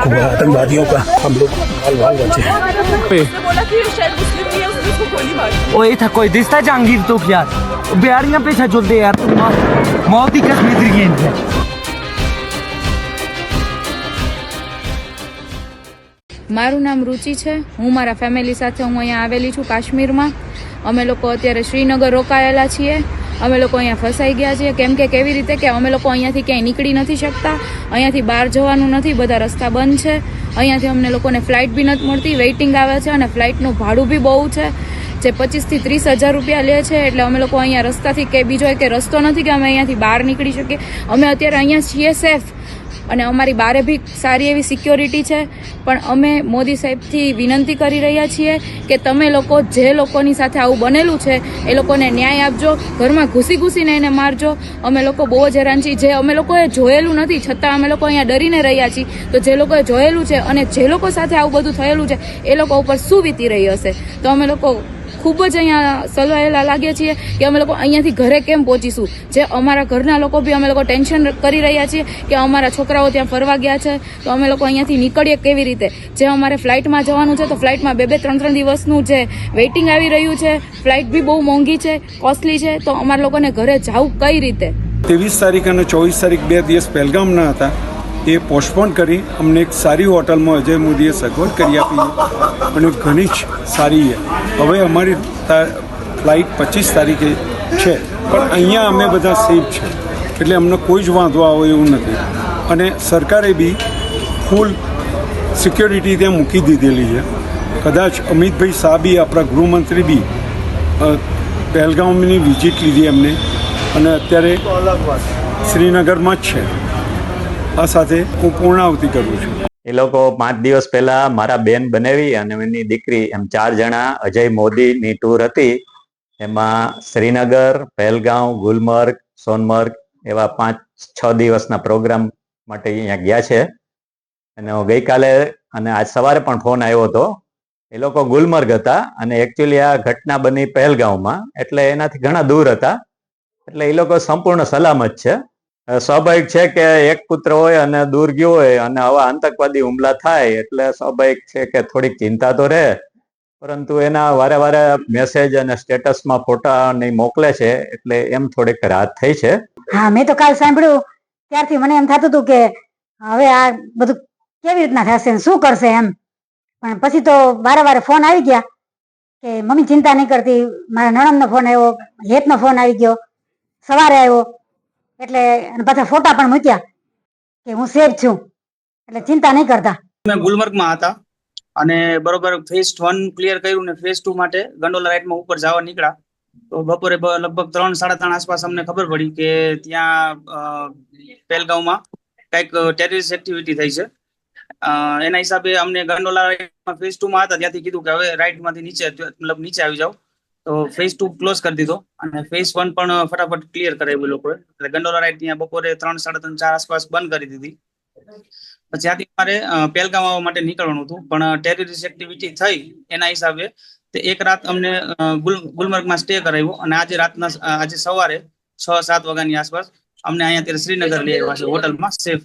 हुआ है आतंकवादियों का हम लोग बाल बाल बचे हैं उसने बोला कि शायद मुस्लिम भी है उसने उसको गोली मारी ओ ये था कोई दिसता जहांगीर तो यार बिहारियां पीछे चलते यार तुम मौत- मौत ही कश्मीर की है મારું નામ રુચિ છે હું મારા ફેમિલી સાથે હું અહીંયા આવેલી છું કાશ્મીરમાં અમે લોકો અત્યારે શ્રીનગર રોકાયેલા છીએ અમે લોકો અહીંયા ફસાઈ ગયા છીએ. કેમ કે કેવી રીતે કે અમે લોકો અહીંયાથી ક્યાંય નીકળી નથી શકતા. અહીંયાથી બહાર જવાનું નથી. બધા રસ્તા બંધ છે. અહીંયાથી અમને લોકોને ફ્લાઇટ બી નથી મળતી. વેઇટિંગ આવે છે અને ફ્લાઇટનું ભાડું બી બહુ છે. જે પચીસથી ત્રીસ હજાર રૂપિયા લે છે. એટલે અમે લોકો અહીંયા રસ્તાથી કે બીજો કે રસ્તો નથી કે અમે અહીંયાથી બહાર નીકળી શકીએ. અમે અત્યારે અહીંયા છીએ સેફ. અને અમારી બારે બી સારી એવી સિક્યોરિટી છે. પણ અમે મોદી સાહેબથી વિનંતી કરી રહ્યા છીએ કે તમે લોકો જે લોકોની સાથે આવું બનેલું છે, એ લોકોને ન્યાય આપજો, ઘરમાં ઘૂસી ઘૂસીને એને મારજો. અમે લોકો બહુ જ હેરાન છીએ. જે અમે લોકોએ જોયેલું નથી, છતાં અમે લોકો અહીંયા ડરીને રહ્યા છીએ. તો જે લોકોએ જોયેલું છે અને જે લોકો સાથે આવું બધું થયેલું છે, એ લોકો ઉપર શું વીતી રહી હશે? તો અમે લોકો ખૂબ જ અહીંયા સલવાયેલા લાગીએ છીએ કે અમે લોકો અહીંયાથી ઘરે કેમ પહોંચીશું? જે અમારા ઘરના લોકો બી અમે લોકો ટેન્શન કરી રહ્યા છીએ કે અમારા છોકરાઓ ત્યાં ફરવા ગયા છે, તો અમે લોકો અહીંયાથી નીકળીએ કેવી રીતે? જે અમારે ફ્લાઇટમાં જવાનું છે, તો ફ્લાઇટમાં બે બે, ત્રણ ત્રણ દિવસનું જે વેઇટિંગ આવી રહ્યું છે, ફ્લાઇટ બી બહુ મોંઘી છે કોસ્ટલી છે, તો અમારા લોકોને ઘરે જવું કઈ રીતે? ત્રેવીસ તારીખ અને ચોવીસ તારીખ બે દિવસ પહેલગામના હતા. એ પોસ્ટપોન કરી અમને એક સારી હોટલમાં અજય મોદીએ સગવડ કરી આપી અને ઘણી જ સારી છે. હવે અમારી ફ્લાઇટ પચીસ તારીખે છે. પણ અહીંયા અમે બધા સેફ છે. એટલે અમને કોઈ જ વાંધો આવે એવું નથી. અને સરકારે બી ફૂલ સિક્યોરિટી ત્યાં મૂકી દીધેલી છે. કદાચ અમિતભાઈ શાહ બી આપણા ગૃહમંત્રી બી પહેલગામની વિઝિટ લીધી એમને અને અત્યારે શ્રીનગરમાં જ છે. આ સાથે હું પૂર્ણાવતી કરું છું. એ લોકો પાંચ દિવસ પહેલા મારા બેન બનાવી અને એમની દીકરી એમ ચાર જણા, અજય મોદીની ટૂર હતી એમાં શ્રીનગર પહેલગાંવ ગુલમર્ગ, સોનમર્ગ એવા પાંચ, છ દિવસના પ્રોગ્રામ માટે અહીંયા ગયા છે. અને હું ગઈકાલે અને આજ સવારે પણ ફોન આવ્યો હતો. એ લોકો ગુલમર્ગ હતા અને એકચ્યુઅલી આ ઘટના બની પહેલગાંવમાં એટલે એનાથી ઘણા દૂર હતા. એટલે એ લોકો સંપૂર્ણ સલામત છે. સ્વાભાવિક છે કે એક પુત્ર હોય અને દૂર ગયો હોય અને આવા આતંકવાદી હુમલા થાય એટલે સ્વાભાવિક છે કે થોડીક ચિંતા તો રહે. પરંતુ એના વારે વારે મેસેજ અને સ્ટેટસમાં ફોટા નહીં મોકલે છે એટલે એમ થોડીક રાહત થઈ છે. હા, મેં તો કાલ સાંભળ્યું. ત્યારથી મને એમ થતું હતું કે હવે આ બધું કેવી રીતના થશે શું કરશે એમ. પણ પછી તો વારે વારે ફોન આવી ગયા કે મમ્મી ચિંતા નહીં કરતી. મારા નણંદનો ફોન આવ્યો, હેતનો ફોન આવી ગયો. સવારે આવ્યો. એટલે પાછા ફોટા પણ મૂક્યા કે હું સેફ છું. એટલે ચિંતા નહીં કરતા. મેં ગુલમર્ગમાં હતા અને બરોબર ફેઝ વન ક્લિયર કર્યું ને ફેઝ ટુ માટે ગંડોલા રાઈટમાં ઉપર જવા નીકળ્યા. તો બપોરે લગભગ ત્રણ, સાડા ત્રણ આસપાસ અમને ખબર પડી કે ત્યાં પહેલગાંવમાં કંઈક ટેરરિસ્ટ એક્ટિવિટી થઈ છે. એના હિસાબે અમને ગંડોલા ફેસ ટુ માં હતા, ત્યાંથી કીધું કે હવે રાઈટમાંથી નીચે, મતલબ નીચે આવી જાઓ. તો ફેઝ ટુ ક્લોઝ કરી દીધો અને ફેઝ વન પણ ફટાફટ ક્લિયર કરાવ્યું લોકોએ. એટલે ગંડોલા રાઈટ ત્યાં બપોરે ત્રણ, સાડા ત્રણ, ચાર આસપાસ બંધ કરી દીધી. પછી ત્યાંથી મારે પહેલગામ આવવા માટે નીકળવાનું હતું. પણ ટેરરિસ્ટ એક્ટિવિટી થઈ એના હિસાબે તે એક રાત અમને ગુલમર્ગમાં સ્ટે કરાવ્યો. અને આજે રાતના આજે સવારે છ, સાત વાગ્યાની આસપાસ અમને અહીંયા અત્યારે શ્રીનગર લઈ આવ્યા છે, હોટલમાં સેફ